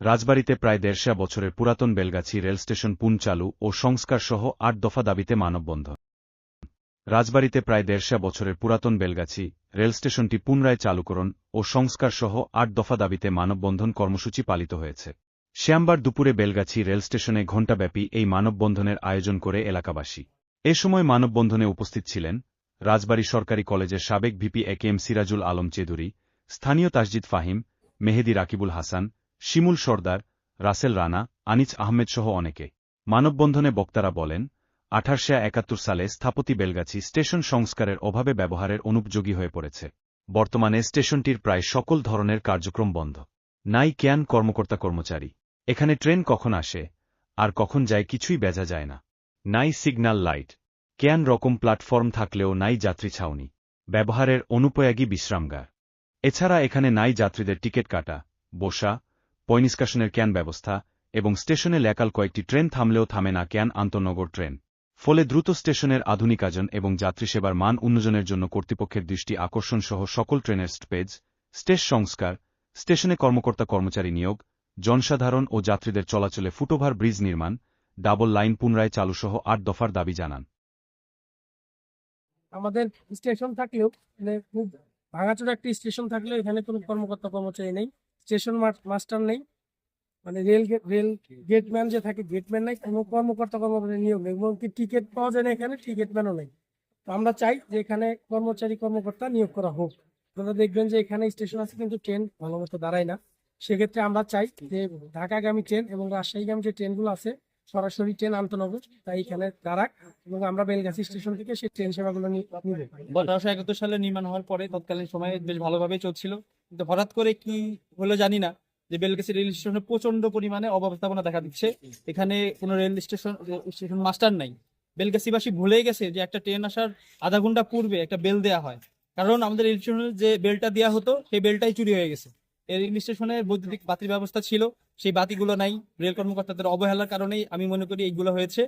রাজবাড়ীতে প্রায় দেড়শা বছরের পুরাতন বেলগাছি রেলস্টেশন পুন চালু ও সংস্কার সহ আট দফা দাবিতে মানববন্ধন। রাজবাড়ীতে প্রায় দেড়শা বছরের পুরাতন বেলগাছি রেলস্টেশনটি পুনরায় চালুকরণ ও সংস্কার সহ আট দফা দাবিতে মানববন্ধন কর্মসূচি পালিত হয়েছে। শ্যামবার দুপুরে বেলগাছি রেলস্টেশনে ঘণ্টাব্যাপী এই মানববন্ধনের আয়োজন করে এলাকাবাসী। এ সময় মানববন্ধনে উপস্থিত ছিলেন রাজবাড়ী সরকারি কলেজের সাবেক VP A K M Sirajul Alam Chowdhury, স্থানীয় তাসজিদ ফাহিম, মেহেদি রাকিবুল হাসান শিমুল সর্দার, রাসেল রানা, আনিস আহমেদ সহ অনেকে। মানববন্ধনে বক্তারা বলেন, আঠারশো একাত্তর সালে স্থাপতি বেলগাছি স্টেশন সংস্কারের অভাবে ব্যবহারের অনুপযোগী হয়ে পড়েছে। বর্তমানে স্টেশনটির প্রায় সকল ধরনের কার্যক্রম বন্ধ। নাই ক্যান কর্মকর্তা কর্মচারী। এখানে ট্রেন কখন আসে, আর কখন যায় কিছুই বেজা যায় না। নাই সিগন্যাল লাইট। ক্যান রকম প্ল্যাটফর্ম থাকলেও নাই যাত্রী ছাউনি। ব্যবহারের অনুপয়াগী বিশ্রামগার। এছাড়া এখানে নাই যাত্রীদের টিকিট কাটা, বসা পয়নিষ্কাশনের ক্যান ব্যবস্থা এবং স্টেশনে লেকাল কয়েকটি ট্রেন থামলেও থামে না ক্যান আন্তনগর ট্রেন। ফলে দ্রুত স্টেশনের আধুনিকায়ন এবং যাত্রী সেবার মান উন্নয়নের জন্য কর্তৃপক্ষের দৃষ্টি আকর্ষণ সহ সকল ট্রেনের স্টপেজ স্টেশ সংস্কার, স্টেশনে কর্মকর্তা কর্মচারী নিয়োগ, জনসাধারণ ও যাত্রীদের চলাচলে ফুটওভার ব্রিজ নির্মাণ, ডাবল লাইন পুনরায় চালুসহ আট দফার দাবি জানান। আমাদের স্টেশন থাকলেও মানে খুব ভাঙাচোরা একটি স্টেশন থাকলেও এখানে কোনো কর্মকর্তা কর্মচারী নেই। স্টেশন মাস্টার নেই। মানে রেল রেল গেটম্যান যে থাকে, গেটম্যান নেই, কোনো কর্মকর্তা কর্মচারী নিয়োগ নেই। এবং টিকিট পাওয়া যায় না এখানে টিকিটম্যানও নেই। তো আমরা চাই যে এখানে কর্মচারী, কর্মকর্তা নিয়োগ করা হোক। আপনারা দেখবেন যে এখানে স্টেশন আছে, কিন্তু ট্রেন ভালো মতো দাঁড়ায় না। সেক্ষেত্রে আমরা চাই যে ঢাকাগামী ট্রেন এবং রাজশাহীগামী যে ট্রেনগুলো আছে, সরাসরি ট্রেন আন্তনগর তাই এখানে দাঁড়াক এবং আমরা বেলগাছি স্টেশন থেকে সেই ট্রেন সেবাগুলো নিয়ে আঠারোশো একাত্তর সালে নির্মাণ হওয়ার পরে তৎকালীন সময়ে বেশ ভালোভাবেই চলছিল। কিন্তু হঠাৎ করে কি হলো জানি না, যে বেলগাছি রেল স্টেশনে প্রচণ্ড পরিমাণে অব্যবস্থাপনা দেখা দিচ্ছে। এখানে কোনো রেল স্টেশন স্টেশন মাস্টার নাই। বেলগাছিবাসী ভুলেই গেছে যে একটা ট্রেন আসার আধা ঘণ্টা পূর্বে একটা বেল দেওয়া হয়। কারণ আমাদের রেল স্টেশনের যে বেলটা দেওয়া হতো, সেই বেলটাই চুরি হয়ে গেছে। রেল স্টেশনে বৈদ্যুতিক বাতির ব্যবস্থা ছিল, সেই বাতিগুলো নাই। রেল কর্মকর্তাদের অবহেলার কারণেই আমি মনে করি এইগুলো হয়েছে।